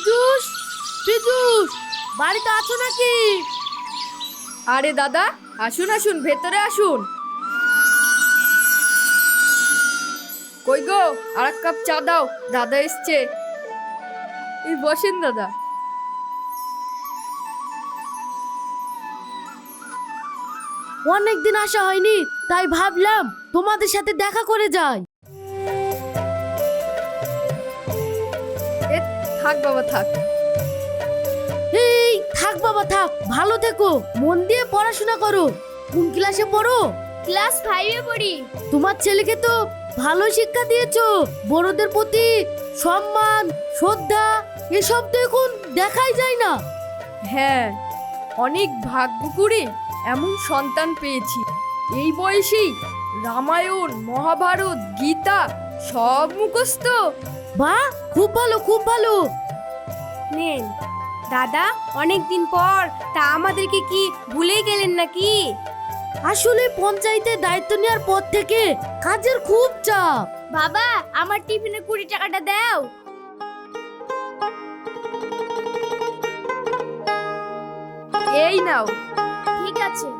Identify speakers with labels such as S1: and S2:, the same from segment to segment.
S1: পীযুষ পীযুষ বাড়িতে আছো নাকি?
S2: আরে দাদা আসুন আসুন ভেতরে আসুন। কই গো আর এক কাপ চা দাও দাদা এসছে। এই বসেন দাদা।
S1: অনেক দিন আসা হয়নি তাই ভাবলাম তোমাদের সাথে দেখা করে যাই।
S2: থাক বাবা থাক।
S1: এই থাক বাবা থাক। ভালো থেকো। মন দিয়ে পড়াশোনা করো। কোন ক্লাসে পড়ো?
S3: ক্লাস ফাইভে পড়ি।
S1: তোমার ছেলেকে তো ভালো শিক্ষা দিয়েছ। বড়দের প্রতি সম্মান শ্রদ্ধা এসব তো এখন দেখাই যায় না।
S2: হ্যাঁ অনেক ভাগ্য করে এমন সন্তান পেয়েছি। এই বয়সেই রামায়ণ মহাভারত গীতা সব মুখস্থ।
S1: বাহ খুব ভালো খুব ভালো।
S3: নেন দাদা অনেক দিন পর তা আমাদেরকে কি ভুলে গেলেন নাকি?
S1: আসলে পঞ্চায়েতের দায়িত্ব নেওয়ার পর থেকে কাজের খুব চাপ।
S3: বাবা আমার টিফিনে কুড়ি টাকাটা দাও।
S2: এই নাও।
S3: ঠিক আছে।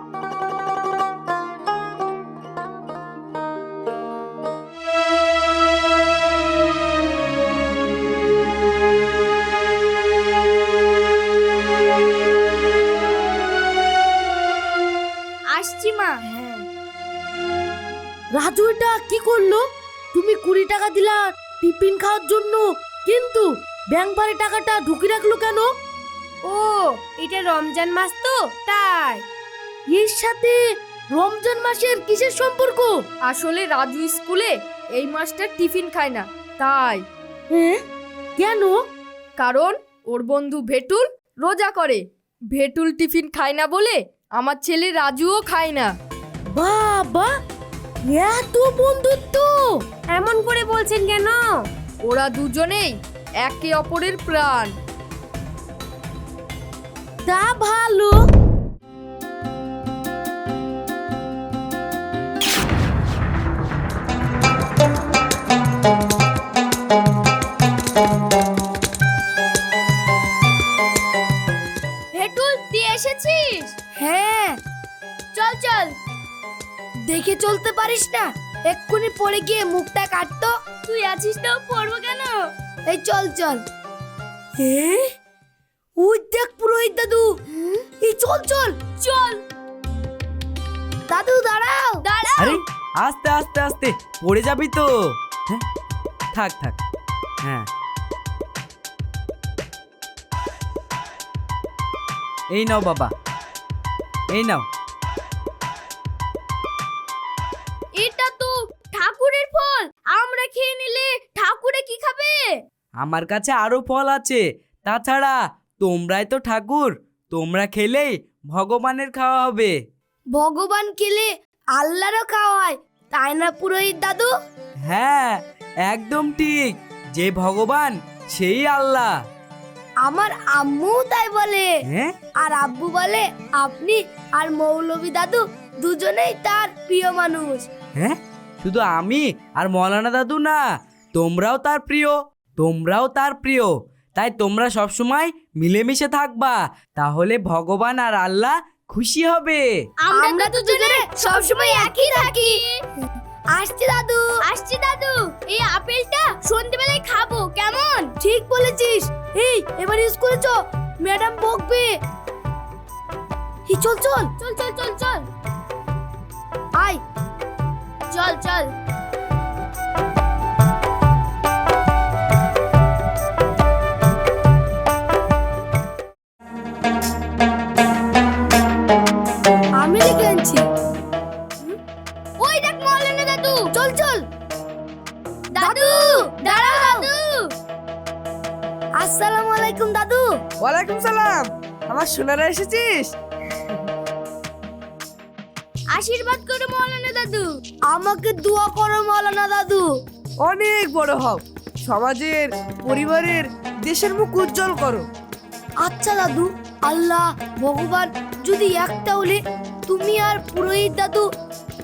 S1: রাজু এটা কি করল? তুমি কুড়ি টাকা দিলা টিফিন খাওয়ার জন্য কিন্তু ব্যাংক বাড়ি টাকাটা ঢুকি রাখল কেন?
S3: ও এটা রমজান মাস তো তাই।
S1: এর সাথে রমজান মাসের কিসের সম্পর্ক?
S2: আসলে রাজু স্কুলে এই মাসটা টিফিন খায় না তাই।
S1: হ্যাঁ কেন?
S2: কারণ ওর বন্ধু ভেটুল রোজা করে। ভেটুল টিফিন খায় না বলে আমার ছেলে রাজুও খায় না।
S1: বাবা এত বন্ধুত্ব!
S3: এমন করে বলছেন কেন?
S2: ওরা দুজনেই একে অপরের প্রাণ।
S1: তা ভালো।
S3: তুই এসেছিস?
S1: হ্যাঁ।
S3: চল চল।
S1: দেখে চলতে পারিস না। এক্ষুনি পড়ে গিয়ে মুখটা কাটতো
S3: তুই আছিস তো? পড়ব কেন?
S1: এই চল চল। হে? ওই দেখ পুরোহিত দাদু। এই চল চল।
S3: চল।
S1: দাদু দাঁড়াও।
S3: দাঁড়া
S4: আরে আস্তে আস্তে আস্তে। পড়ে যাবি তো। হ্যাঁ থাক থাক। হ্যাঁ। এই নাও বাবা। এই নাও।
S3: এটা তো ঠাকুরের ফল। আমরা খেয়ে নিলে ঠাকুরে কি খাবে?
S4: আমার কাছে আরও ফল আছে। তাছাড়া তোমরাই তো ঠাকুর তোমরা খেলেই ভগবানের খাওয়া হবে।
S1: ভগবান খেলে আল্লাহরও খাওয়ায় তাই না পুরোহিত দাদু?
S4: হ্যাঁ একদম ঠিক। যে ভগবান সেই আল্লাহ।
S1: আমার আম্মু তাই বলে।
S4: হ্যাঁ?
S1: আর আব্বু বলে আপনি আর মৌলবী দাদু দুজনেই তার প্রিয় মানুষ।
S4: হ্যাঁ? শুধু আমি আর মৌলানা দাদু না তোমরাও তার প্রিয় তোমরাও তার প্রিয়। তাই তোমরা সবসময় মিলেমিশে থাকবা তাহলে ভগবান আর আল্লাহ খুশি হবে।
S3: আমরা তো দুজনে সবসময় একই থাকি।
S1: আসছি দাদু
S3: আসছি দাদু। এই আপেলটা সন্ধ্যেবেলায় খাব কেমন?
S1: ঠিক বলেছিস। এই এবার স্কুলে চ ম্যাডাম বকবে। চল চল।
S3: চল চল চল চল।
S1: আয়
S3: চল চল।
S1: আমি লিখে
S3: দাদু।
S1: চল চল।
S3: দাদু।
S1: আসসালামু আলাইকুম, দাদু।
S5: ওয়ালাইকুম সালাম। আমার সোনারা এসেছিস?
S1: আমাকে দোয়া করো মাওলানা দাদু।
S5: অনেক বড় হও। সমাজের পরিবারের দেশের মুখ উজ্জ্বল করো।
S1: আচ্ছা দাদু আল্লাহ ভগবান যদি একটা হলে তুমি আর পুরোহিত দাদু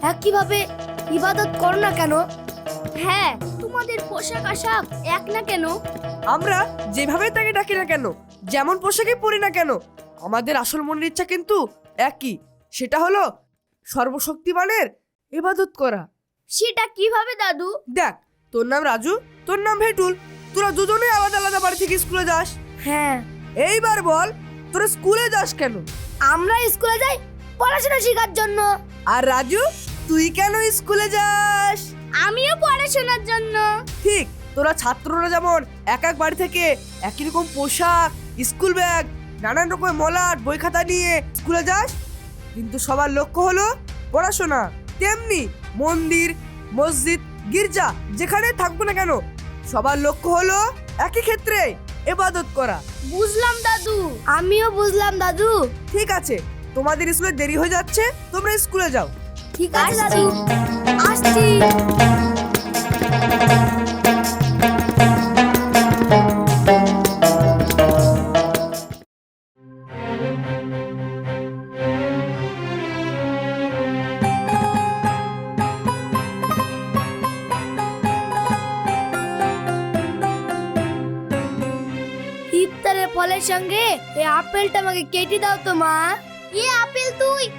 S1: একইভাবে ইবাদত করো না কেন?
S3: হ্যাঁ তোমাদের পোশাক আশাক এক না কেন?
S5: আমরা যেভাবে তাকে ডাকি না কেন যেমন পোশাকে পরি না কেন আমাদের আসল মনের ইচ্ছা কিন্তু একই। সেটা হলো সর্বশক্তিমানের ইবাদত করা।
S3: সেটা কীভাবে দাদু?
S5: দেখ তোর নাম রাজু তোর নাম ভেটুল। তোরা দুজনেই আলাদা আলাদা বাড়ি থেকে স্কুলে যাস।
S1: হ্যাঁ।
S5: এইবার বল তোরা স্কুলে যাস কেন?
S1: আমরা স্কুলে যাই পড়াশোনা শেখার জন্য।
S5: আর রাজু তুই কেন স্কুলে যাস?
S3: আমিও পড়াশোনার জন্য।
S5: ঠিক তোরা ছাত্ররা যেমন এক এক বাড়ি থেকে একই রকম পোশাক স্কুল ব্যাগ নানান রকম মলাট বই খাতা নিয়ে স্কুলে যাস। কিন্তু সবার লক্ষ্য হলো পড়াশোনা। তেমনি মন্দির মসজিদ গির্জা যেখানে থাকব না কেন সবার লক্ষ্য হলো একই ক্ষেত্রে এবাদত করা।
S3: বুঝলাম দাদু।
S1: আমিও বুঝলাম দাদু।
S5: ঠিক আছে তোমাদের স্কুলে দেরি হয়ে যাচ্ছে তোমরা স্কুলে যাও।
S1: ঠিক আছে দাদু। আসছি।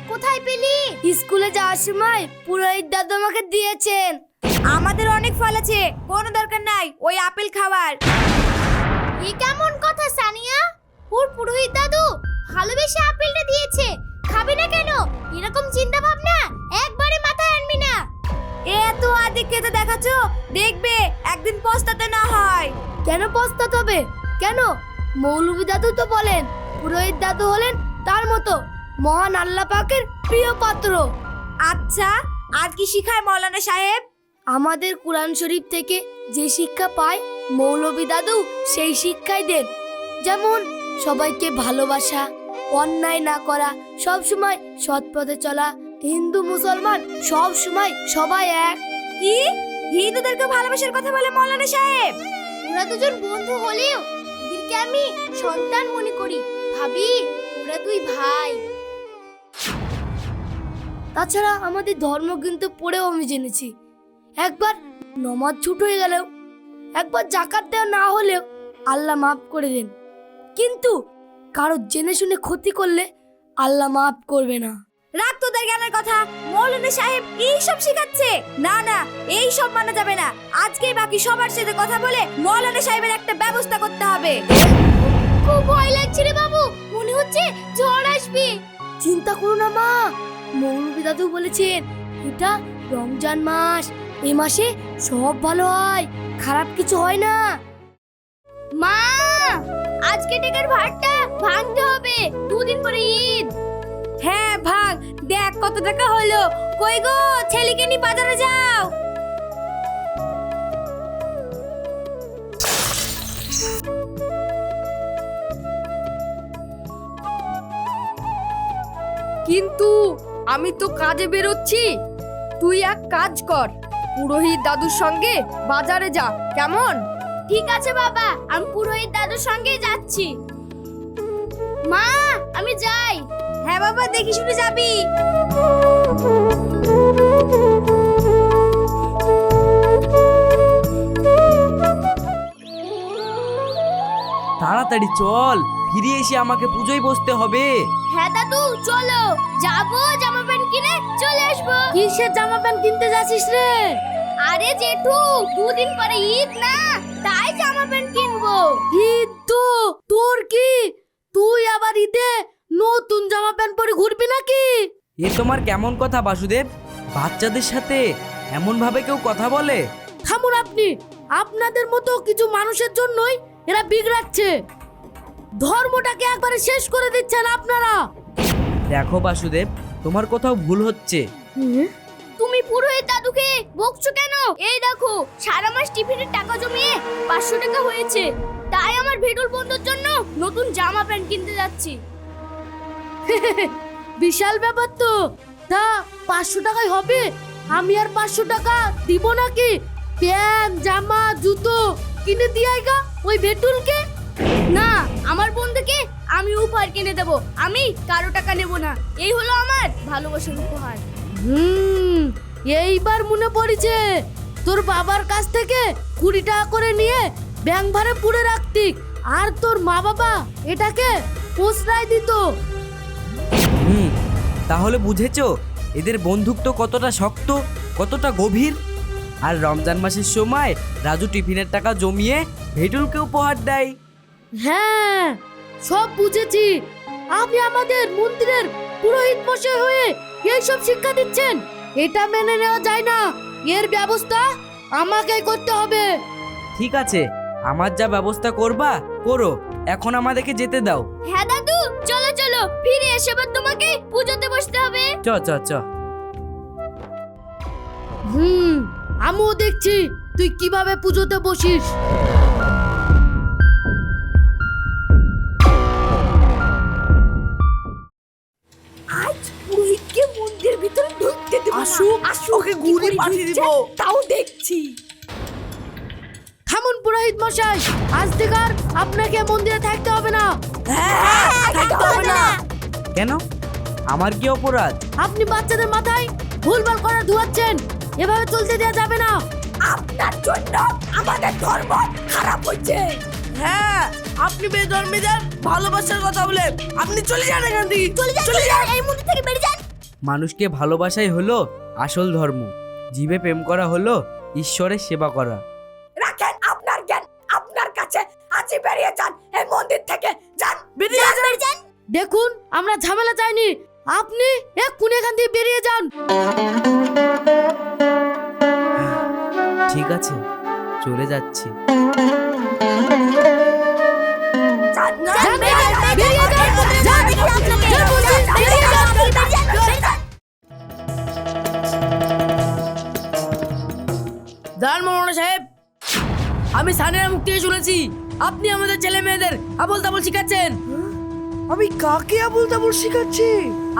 S3: কোথায় পেলি?
S1: স্কুলে যাওয়ার সময় পুরোহিত দাদু আমাকে দিয়েছেন।
S3: আমাদের অনেক ফল আছে, কোনো দরকার নাই, ওই আপেল খাওয়ার। এ কেমন কথা, সানিয়া? ওর পুরোহিত দাদু ভালোবেসে আপেলটা দিয়েছে, খাবি না কেন? এরকম চিন্তা ভাবনা একবারে মাথায় আনবি না। এ তো আদিক খেতে দেখাচ্ছ, দেখবে একদিন পস্তাতে না হয়।
S1: কেন পস্তাতে হবে? কেন? মৌলভী দাদু তো বলেন, পুরোহিত দাদু হলেন তার মতো। মহান আল্লাহ পাকের প্রিয় পাত্র।
S3: আচ্ছা আর কি শিখায় মৌলানা সাহেব?
S1: আমাদের কোরআন শরীফ থেকে যে শিক্ষা পায় মৌলভী দাদু সেই শিক্ষাই দেন। যেমন সবাইকে ভালোবাসা অন্যায় না করা সব সময় সৎ পথে চলা হিন্দু মুসলমান সব সময় সবাই এক।
S3: কি? হিন্দুদেরকে ভালোবাসার কথা বলে মৌলানা সাহেব? ওরা দুজন বন্ধু হলেও ওদেরকে আমি সন্তান মনে করি। ভাবি ওরা দুই ভাই।
S1: তাছাড়া আমাদের ধর্ম কিন্তু পড়েও আমি জেনেছি। একবার নমাজ ছুট হয়ে গেলেও একবার জাকাত দেওয়া না হলেও আল্লাহ মাফ করে দেন। কিন্তু কারও জেনে শুনে ক্ষতি করলে আল্লাহ মাফ করবে না।
S3: রাখ তোদের জ্ঞানের কথা? মৌলানা সাহেব এই সব শেখাচ্ছে? না না এই সব মানা যাবে না। আজকেই বাকি সবার সাথে কথা বলে মৌলানা সাহেবের একটা ব্যবস্থা করতে হবে। খুব ভয় লাগছে রে বাবু। মনে হচ্ছে ঝড় আসবে।
S1: চিন্তা করো না মা। মৌলভী দাদু বলেছেন এটা রমজান মাস এই মাসে সব ভালো হয় খারাপ কিছু হয় না।
S3: মা আজকে টেকার ভাতটা ভাঙতে হবে দুদিন পরে ঈদ। হ্যাঁ ভাগ দেখ কত টাকা হলো। কই গো ছেলেকে নিয়ে বাজারে যাও।
S2: কিন্তু আমি তো কাজে বেরোচ্ছি। তুই এক কাজ কর। পুরোহিত দাদুর সঙ্গে বাজারে যা কেমন?
S3: ঠিক আছে বাবা আমি পুরোহিত দাদুর সঙ্গে যাচ্ছি। মা আমি যাই। হ্যাঁ বাবা দেখি শুনে যাবি।
S4: তাড়াতাড়ি চল ফিরে এসে আমাকে পুজোয় বসতে হবে।
S3: হ্যাঁ দাদু চলো। যাব জামা প্যান্ট কিনে চলে আসব।
S1: কিসের জামা প্যান্ট কিনতে যাচ্ছিস রে?
S3: আরে জেঠু দুদিন পরে ঈদ না তাই জামা প্যান্ট কিনবো।
S1: ঈদ তো? তোর কি? তুই আবার ঈদে নতুন জামা প্যান্ট পরে ঘুরবি নাকি?
S4: এ তোমার কেমন কথা বাসুদেব? বাচ্চাদের সাথে এমন ভাবে কেউ কথা বলে?
S1: থামুন আপনি। আপনাদের মতো কিছু মানুষের জন্যই এরা বিগড়াচ্ছে। ধর্মটাকে একবারে শেষ করে দিচ্ছেন আপনারা।
S4: দেখো বাসুদেব তোমার কোথাও ভুল হচ্ছে।
S3: তুমি পুরোহিত দাদুকে বকছো কেন? এই দেখো, সারা মাস টিফিনের টাকা জমিয়ে পাঁচশো টাকা হয়েছে। তাই আমার ভেটুল বন্ধুর জন্য নতুন জামা প্যান্ট কিনতে যাচ্ছি।
S1: বিশাল ব্যাপার তো। তা, পাঁচশো টাকায় হবে? আমি আর পাঁচশো টাকা দিব নাকি? প্যান্ট, জামা, জুতো কিনে দিয়াই গা, ওই ভেটুলকে।
S3: না, আমার বন্ধুকে আমি উপহার কিনে দেব। আমি কারও টাকা নেব না। এই হলো আমার ভালোবাসার উপহার।
S1: হুম এইবার মনে পড়েছে।
S6: তোর বাবার কাছ থেকে কুড়ি টাকা করে নিয়ে ব্যাংক ভাড়ে পুড়ে রাখতি। আর তোর মা বাবা এটাকে পোষরায় দিত।
S4: হুম তাহলে বুঝেছ এদের বন্ধুত্ব কতটা শক্ত কতটা গভীর। আর রমজান মাসের সময় রাজু টিফিনের টাকা জমিয়ে ভেটুলকে উপহার দেয়।
S6: হ্যাঁ সব বুঝেছি। আপনি আমাদের মন্দিরের পুরোহিত মশাই হয়ে এইসব শিক্ষা দিচ্ছেন। এটা মেনে নেওয়া যায় না। এর ব্যবস্থা আমাকেই করতে হবে।
S4: ঠিক আছে আমার যা ব্যবস্থা করবা করো। এখন আমাদেরকে যেতে দাও।
S3: হ্যাঁ দাদু চলো চলো। ফিরে এসে এবার তোমাকে পুজোতে বসতে হবে।
S4: চ চ চ।
S6: হুম আমিও দেখছি। তুই কীভাবে পুজোতে বসিস?
S5: ওকে গুলি পাঠিয়ে দিব।
S7: তাও দেখছি।
S6: থামুন পুরোহিত মশাই আজ থেকে আর আপনাকে মন্দিরে থাকতে হবে না।
S7: হ্যাঁ থাকতে হবে না।
S4: কেন? আমার কি অপরাধ?
S6: আপনি বাচ্চাদের মাথায় ভুলভাল করা ধুয়াচ্ছেন। এভাবে চলতে দেওয়া যাবে না।
S7: আপনার জন্য আমাদের ধর্ম খারাপ হচ্ছে।
S5: হ্যাঁ আপনি বেধর্মীদের ভালোবাসার কথা বলে আপনি চলে যান এখান থেকে।
S3: চলে যান। এই মন্দির থেকে বেরিয়ে যান।
S4: মানুষকে ভালোবাসাই হলো আসল ধর্ম। জীবে প্রেম করা হলো ঈশ্বরের সেবা করা।
S7: রাখেন আপনার জ্ঞান আপনার কাছে আছি বেরিয়ে যান এই মন্দির থেকে যান।
S5: বেরিয়ে
S3: যান,
S6: দেখুন আমরা ঝামেলা চাইনি। আপনি এক্ষুনি এখান থেকে বেরিয়ে যান।
S4: ঠিক আছে চলে যাচ্ছি।
S2: আমি সানিয়ার মুখ থেকে শুনেছি। আপনি আমাদের ছেলে মেয়েদের আবল তাবল শিখাচ্ছেন
S5: আমি কাকে আবুল তাবুল শিখাচ্ছি?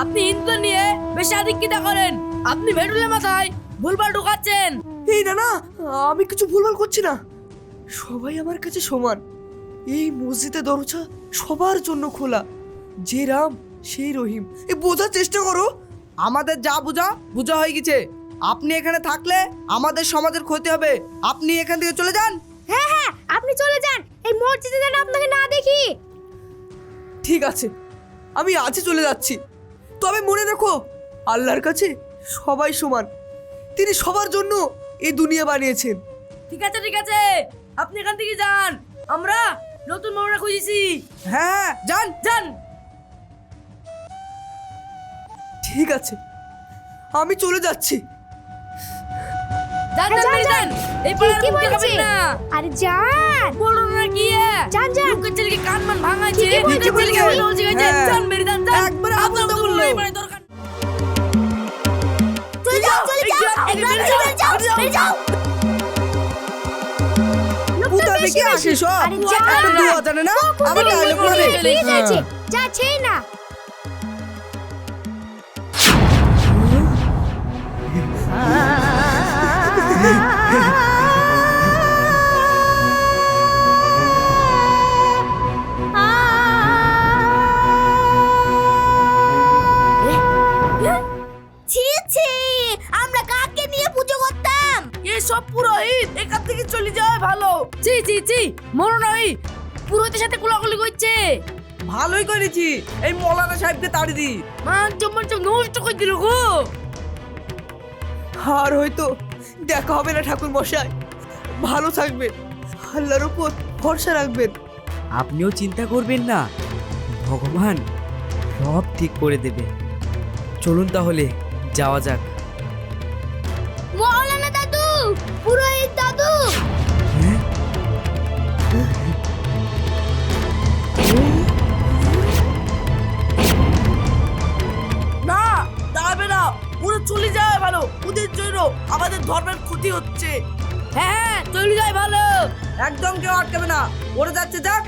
S2: আপনি হিন্দু নিয়ে বেশি আধিক্যতা করেন। আপনি ভেটুলের মাথায় ভুলভাল ঢুকাচ্ছেন।
S5: এই না না আমি কিছু ভুলভাল করছি না। সবাই আমার কাছে সমান। এই মসজিদে দরজা সবার জন্য খোলা। যে রাম সেই রহিম। এ বোঝার চেষ্টা করো। আমাদের যা বোঝা বোঝা হয়ে গেছে। আপনি এখানে থাকলে আমাদের সমাজের ক্ষতি হবে। আপনি এখান থেকে চলে যান।
S3: হ্যাঁ হ্যাঁ আপনি চলে যান। এই মসজিদে যেন আপনাকে না দেখি।
S5: ঠিক আছে আমি আজই চলে যাচ্ছি। তবে মনে রেখো আল্লাহর কাছে সবাই সমান। তিনি সবার জন্য এই দুনিয়া বানিয়েছেন।
S2: ঠিক আছে ঠিক আছে আপনি এখান থেকে যান। আমরা নতুন মৌলানা খুঁজেছি।
S5: হ্যাঁ যান।
S2: যান।
S5: ঠিক আছে আমি চলে যাচ্ছি।
S2: যান
S3: হ্যাঁ,
S2: যান
S3: যান,
S2: বেরিয়ে
S3: যান।
S2: যান এই পাড়ার
S3: কি
S2: মুখ
S3: বলছে?
S2: দেখাবেন না।
S3: আরে যান।
S2: বলুন না কি
S3: যান, যান।
S2: লোকের ছেলেকে কান মান ভাঙাচ্ছে লোকের ছেলেকে
S5: ঠিকই
S2: বলে বলছে। যে
S5: হ্যাঁ।
S2: যান বেরিয়ে যান যান।
S5: একবারে
S2: আপনার
S5: তাবল
S2: কোনো
S5: লোক।
S2: দরকার
S3: চলে যাও চলে যাও।
S2: যান, এই
S3: চলে যাও
S2: যাও।
S3: আরে
S5: জানে না। আমার ডায়লগ মারে
S3: যাচ্ছেই না।
S5: সাহেবকে তাড়ি দি
S2: জম্মান সব নষ্ট করে দিল গো।
S5: আর হয়তো দেখা হবে না ঠাকুর মশাই। ভালো থাকবেন আল্লাহর উপর ভরসা রাখবেন।
S4: আপনিও চিন্তা করবেন না ভগবান সব ঠিক করে দেবে। চলুন তাহলে যাওয়া যাক।
S3: মৌলানা দাদু পুরোহিত
S5: ওদের জন্য আমাদের ধর্মের ক্ষতি হচ্ছে।
S2: হ্যাঁ চলে যায় ভালো।
S5: একদম কেউ আটকাবে না। ওরা যাচ্ছে যাক।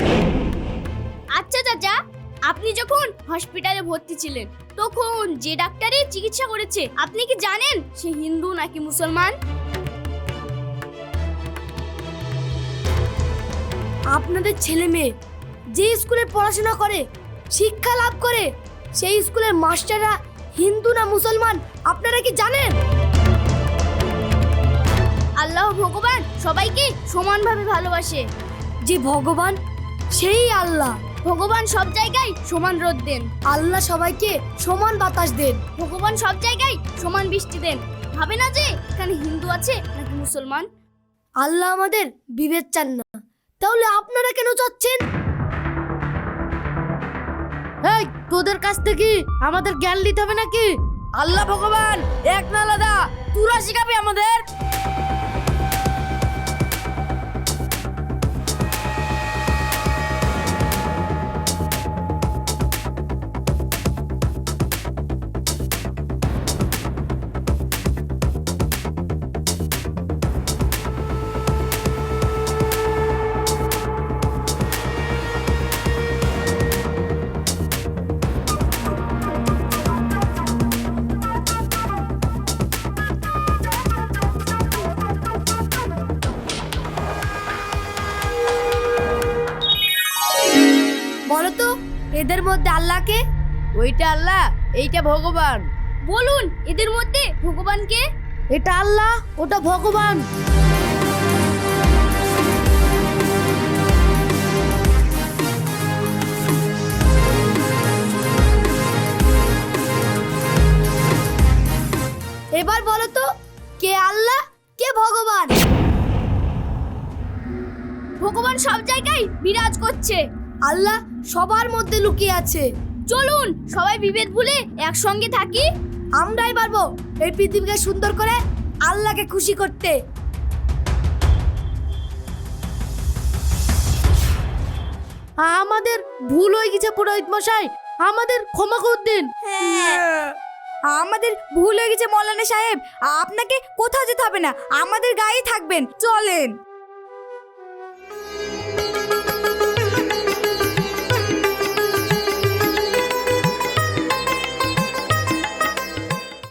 S3: আচ্ছা চাচা আপনি যখন হসপিটালে ভর্তি ছিলেন তখন যে ডাক্তারের চিকিৎসা করেছে আপনি কি জানেন সে হিন্দু নাকি মুসলমান?
S6: আপনাদের ছেলে মেয়ে যে স্কুলে পড়াশোনা করে শিক্ষা লাভ করে সেই স্কুলের মাস্টাররা হিন্দু না মুসলমান? আপনারা কি জানেন?
S3: আল্লাহ ভগবান সবাইকে সমানভাবে ভালোবাসে।
S1: যে ভগবান, সেই আল্লাহ।
S3: ভগবান সব জায়গায় সমান রোদ দেন।
S1: আল্লাহ সবাইকে সমান বাতাস দেন।
S3: ভগবান সব জায়গায় সমান বৃষ্টি দেন। ভাবে না যে এখানে হিন্দু আছে নাকি মুসলমান?
S1: আল্লাহ আমাদের বিভেদ চান না। তাহলে আপনারা কেন চাচ্ছেন? তোদের কাছ থেকে আমাদের জ্ঞান নিতে হবে নাকি?
S2: আল্লাহ ভগবান, এক না আলাদা তুরা শিখাবি আমাদের।
S1: এদের মধ্যে আল্লাহকে
S2: ওইটা আল্লাহ এইটা ভগবান।
S3: বলুন এদের মধ্যে ভগবানকে
S1: এটা আল্লাহ ওটা ভগবান। এবার বলো তো কে আল্লাহ কে ভগবান?
S3: ভগবান সব জায়গায় বিরাজ করছে।
S1: আল্লাহ সবার মধ্যে লুকিয়ে আছে।
S3: চলুন সবাই বিভেদ ভুলে একসঙ্গে থাকি।
S1: আমরাই পারব এই পৃথিবীকে সুন্দর করে আল্লাহকে খুশি করতে। আমাদের ভুল হয়ে গেছে পুরোহিত মশাই। আমাদের ক্ষমা করে দিন।
S7: আমাদের ভুল হয়ে গেছে মৌলানা সাহেব। আপনাকে কোথাও যেতে হবে না। আমাদের গায়েই থাকবেন। চলেন।